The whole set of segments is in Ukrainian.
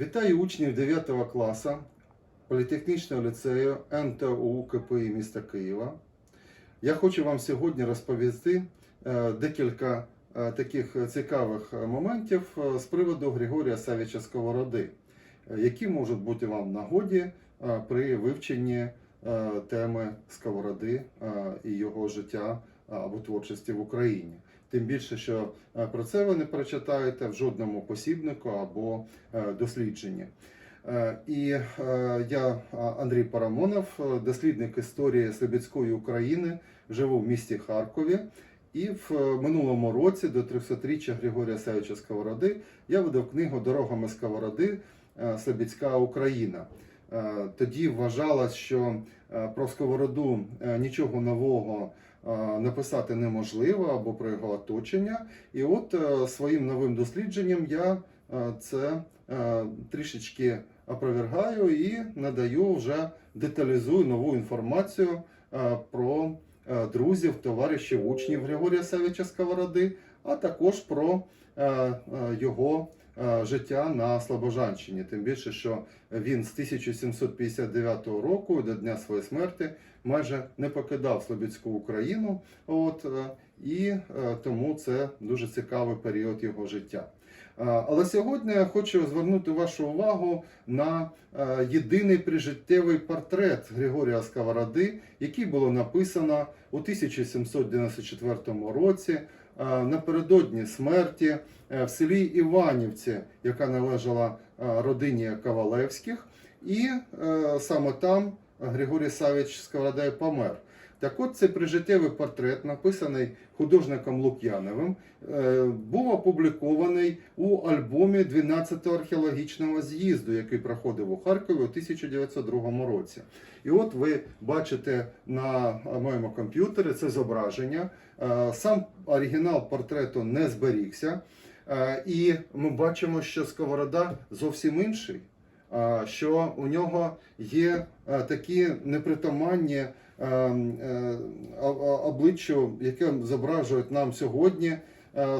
Вітаю учнів 9 класу політехнічного ліцею НТУ КПІ міста Києва. Я хочу вам сьогодні розповісти е, декілька е, таких цікавих моментів е, з приводу Григорія Савіча Сковороди, які можуть бути вам в нагоді при вивченні теми Сковороди і його життя або творчості в Україні. Тим більше, що е, про це ви не прочитаєте в жодному посібнику або е, дослідженні. Е, І я, Андрій Парамонов, дослідник історії Слобідської України, живу в місті Харкові. І в минулому році, до 300-річчя Григорія Савича Сковороди, я видав книгу Дорогами Сковороди Слобідська Україна. Е, Тоді вважалось, що е, про Сковороду е, нічого нового написати неможливо або про його оточення. І от своїм новим дослідженням я це трішечки опровергаю і надаю вже деталізую нову інформацію про друзів, товаришів, учнів Григорія Савича Сковороди, а також про його життя на Слобожанщині. Тим більше, що він з 1759 року до дня своєї смерті майже не покидав Слобідську Україну. От, е, і е, тому це дуже цікавий період його життя. Е, Але сьогодні я хочу звернути вашу увагу на е, єдиний прижиттєвий портрет Григорія Сковороди, який було написано у 1794 році е, напередодні смерті е, в селі Іванівці, яка належала е, родині Ковалевських, і е, саме там Григорій Савич Сковорода помер. Так от цей прижиттєвий портрет, написаний художником Лук'яновим, е, був опублікований у альбомі 12-го археологічного з'їзду, який проходив у Харкові у 1902 році. І от ви бачите на моєму комп'ютері це зображення. Е, Сам оригінал портрету не зберігся. Е, І ми бачимо, що сковорода зовсім інший. Що у нього є е, такі непритаманні е, е, обличчю, яке зображують нам сьогодні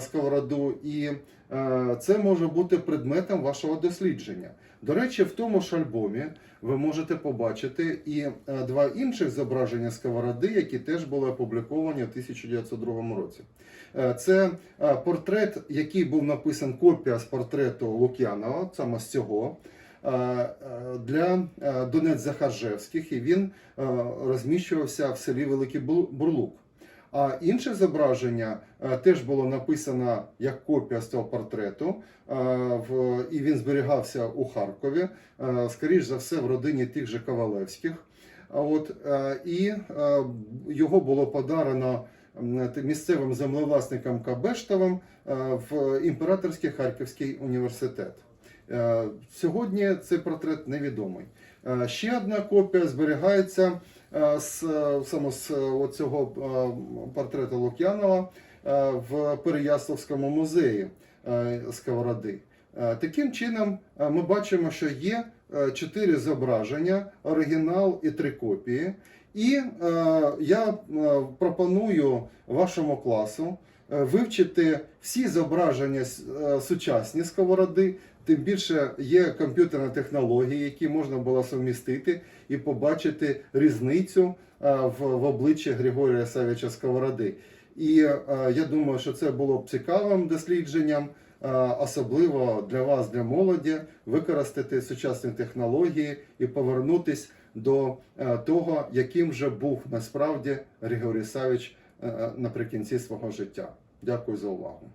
сковороду, і це може бути предметом вашого дослідження. До речі, в тому ж альбомі ви можете побачити і два інших зображення сковороди, які теж були опубліковані у 1902 році. Це портрет, який був написан копія з портрету Лук'янова, саме з цього. Е, е, Для е, Донець Захаржевських, і він розміщувався в селі Великий Бу- Бурлук. А інше зображення теж було написано як копія з цього портрету, і він зберігався у Харкові, скоріш за все, в родині тих же Ковалевських. От, і його було подарено місцевим землевласникам Кабештовим в Імператорський Харківський університет. Е, Сьогодні цей портрет невідомий. Е, Ще одна копія зберігається е, з саме з цього портрету Лук'янова в Переяславському музеї Сковороди. Таким чином, ми бачимо, що є чотири зображення, оригінал і три копії. І я пропоную вашому класу вивчити всі зображення е, сучасні сковороди. Тим більше є комп'ютерні технології, які можна було сумістити і побачити різницю е, в, обличчі Григорія Савіча Сковороди. І е, я думаю, що це було б цікавим дослідженням, е, особливо для вас, для молоді, використати сучасні технології і повернутись до е, того, яким же був насправді Григорій Савич е, наприкінці свого життя. Дякую за увагу.